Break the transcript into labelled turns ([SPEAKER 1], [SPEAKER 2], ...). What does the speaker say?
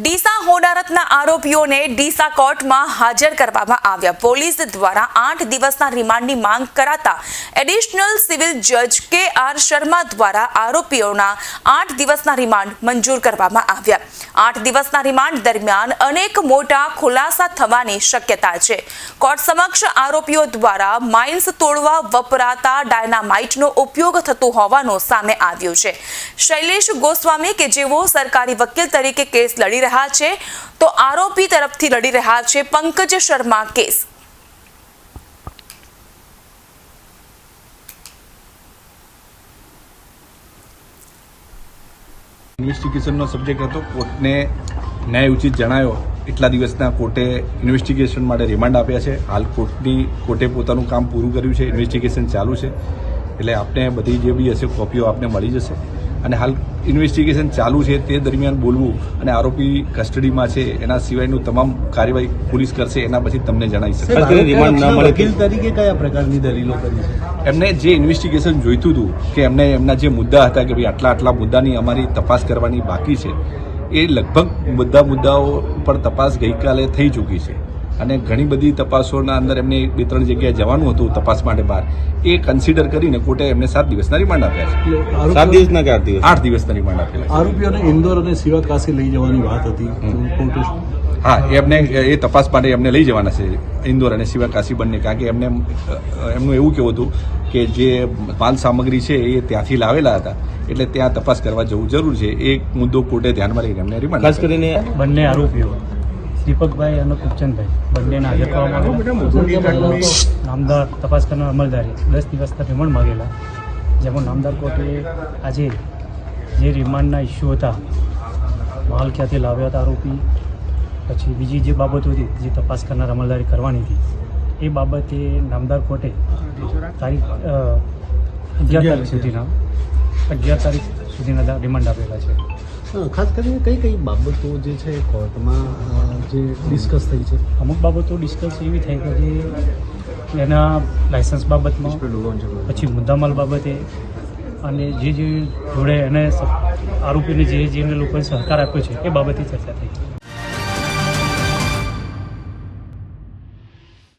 [SPEAKER 1] ડીસા હોનારતના આરોપીઓને ડીસા કોર્ટમાં હાજર કરવામાં આવ્યા. પોલીસ દ્વારા આઠ દિવસના રિમાન્ડની માંગ કરાતા એડિશનલ સિવિલ જજ કે આર શર્મા દ્વારા આરોપીઓના આઠ દિવસના રિમાન્ડ મંજૂર કરવામાં આવ્યા. આઠ દિવસના રિમાન્ડ દરમિયાન અનેક મોટા ખુલાસા થવાની શક્યતા છે. કોર્ટ સમક્ષ આરોપીઓ દ્વારા માઇન્સ તોડવા વપરાતા ડાયનામાઇટનો ઉપયોગ થતો હોવાનો સામે આવ્યો છે. શૈલેષ ગોસ્વામી કે જેઓ સરકારી વકીલ તરીકે કેસ લડી રહ્યા છે તો આરોપી તરફથી લડી રહ્યા છે પંકજ શર્મા કેસ.
[SPEAKER 2] ઇન્વેસ્ટિગેશનનો સબ્જેક્ટ હતો. કોર્ટને ન્યાય ઉચિત જણાયો. એટલા દિવસના કોર્ટે ઇન્વેસ્ટિગેશન માટે રિમાન્ડ આપ્યા છે. હાલ કોર્ટની, કોર્ટે પોતાનું કામ પૂરું કર્યું છે. ઇન્વેસ્ટિગેશન ચાલુ છે. એટલે આપને બધી જે બી હશે, કોપીઓ આપને મળી જશે. અને હાલ ઇન્વેસ્ટિગેશન ચાલુ છે તે દરમિયાન બોલવું અને આરોપી કસ્ટડીમાં છે એના સિવાયનું તમામ કાર્યવાહી પોલીસ કરશે એના પછી તમને જણાવી
[SPEAKER 3] વકીલ તરીકે કયા પ્રકારની દલીલો કરી
[SPEAKER 2] એમને જે ઇન્વેસ્ટિગેશન જોઈતું હતું કે એમને એમના જે મુદ્દા હતા કે ભાઈ આટલા આટલા મુદ્દાની અમારી તપાસ કરવાની બાકી છે એ લગભગ બધા મુદ્દાઓ પર તપાસ ગઈકાલે થઈ ચૂકી છે. અને ઘણી બધી તપાસોના અંદર એમને બે ત્રણ જગ્યાએ જવાનું હતું તપાસ માટે બહાર. એ કન્સિડર કરીને કોર્ટે એમને સાત દિવસના રિમાન્ડ આપ્યા છે.
[SPEAKER 4] સાત દિવસના કે આઠ દિવસ
[SPEAKER 2] આઠ દિવસના રિમાન્ડ આપેલા
[SPEAKER 3] આરોપીઓને ઇન્દોર અને સિવાકાસી લઈ જવાની વાત હતી.
[SPEAKER 2] હા એમને એ તપાસ માટે એમને લઈ જવાના છે. ઇન્દોર અને શિવકાશી બંને. કારણ કે એમને એમનું એવું કેવું હતું કે જે માલ સામગ્રી છે એ ત્યાંથી લાવેલા હતા. એટલે ત્યાં તપાસ કરવા જવું જરૂર છે. એ મુદ્દો કોર્ટે ધ્યાનમાં લઈને એમને રિમાન્ડ
[SPEAKER 4] ખાસ કરીને
[SPEAKER 5] બંને આરોપીઓ. દીપકભાઈ અને કુપચંદભાઈ બંનેને હાજર કરવામાં આવ્યા નામદાર તપાસ કરનાર અમલદારી દસ દિવસના રિમાન્ડ માગેલા, જેમાં નામદાર કોર્ટે આજે જે રિમાન્ડના ઇસ્યુ હતા માલ ક્યાંથી લાવ્યા હતા આરોપી, પછી બીજી જે બાબતો હતી, જે તપાસ કરનાર અમલદારી કરવાની હતી, એ બાબતે નામદાર કોર્ટે તારીખ અગિયાર તારીખ સુધીના, અગિયાર તારીખ સુધીના રિમાન્ડ આપેલા છે.
[SPEAKER 3] ખાસ કરીને કઈ કઈ બાબતો જે છે કોર્ટમાં જે ડિસ્કસ થઈ છે?
[SPEAKER 5] અમુક બાબતો ડિસ્કસ એવી થઈ કે જે એના લાયસન્સ બાબતમાં પછી મુદ્દામાલ બાબતે અને જે જે જોડે એને આરોપીને જે જેને લોકોએ સહકાર આપ્યો છે એ બાબતે ચર્ચા થઈ.